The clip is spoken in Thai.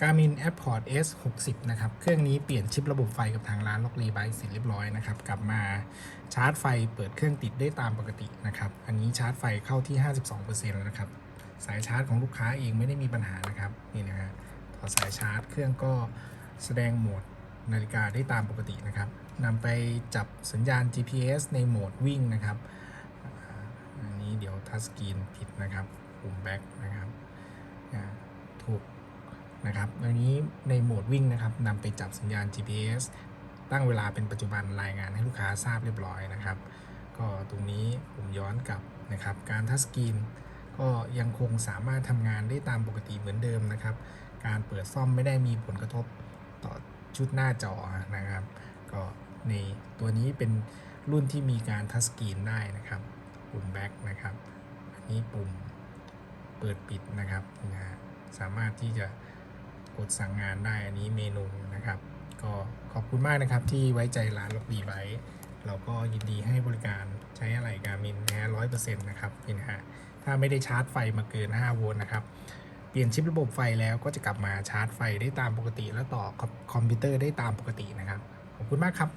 Garmin Airport S 60 นะครับ เครื่องนี้เปลี่ยนชิประบบไฟกับทางร้านล็อกรีไบเสร็จเรียบร้อยนะครับ กลับมาชาร์จไฟเปิดเครื่องติดได้ตามปกตินะครับ อันนี้ชาร์จไฟเข้าที่ 52%แล้วนะครับ สายชาร์จของลูกค้าเองไม่ได้มีปัญหานะครับ นี่นะฮะต่อสายชาร์จเครื่องก็แสดงโหมดนาฬิกาได้ตามปกตินะครับนำไปจับสัญญาณ GPS ในโหมดวิ่งนะครับ อันนี้เดี๋ยวทัชสกรีนผิดนะครับปุ่มแบ็คนะครับถูก นะครับอันนี้ในโหมดวิ่งนะครับนำไปจับสัญญาณ GPS ตั้งเวลาเป็นปัจจุบันรายงานให้ลูกค้าทราบเรียบร้อยนะครับ ก็ตรงนี้ผมย้อนกลับนะครับ การทัชสกรีนก็ยังคงสามารถทำงานได้ตามปกติเหมือนเดิมนะครับ การเปิดซ่อมไม่ได้มีผลกระทบต่อชุดหน้าจอนะครับ ก็ในตัวนี้เป็นรุ่นที่มีการทัชสกรีนได้นะครับ ปุ่มแบ็คนะครับ อันนี้ปุ่มเปิดปิดนะครับนะสามารถที่จะ กดสั่งงานได้อันนี้เมนูนะครับ ก็ขอบคุณมากนะครับที่ไว้ใจร้านล็อกดีไบเราก็ยินดีให้บริการใช้อะไรการมินนะฮะร้อยเปอร์เซ็นต์นะครับนี่นะฮะถ้าไม่ได้ชาร์จไฟมาเกิน 5 โวลต์นะครับ เปลี่ยนชิประบบไฟแล้วก็จะกลับมาชาร์จไฟได้ตามปกติ และต่อคอมพิวเตอร์ได้ตามปกตินะครับ ขอบคุณมากครับ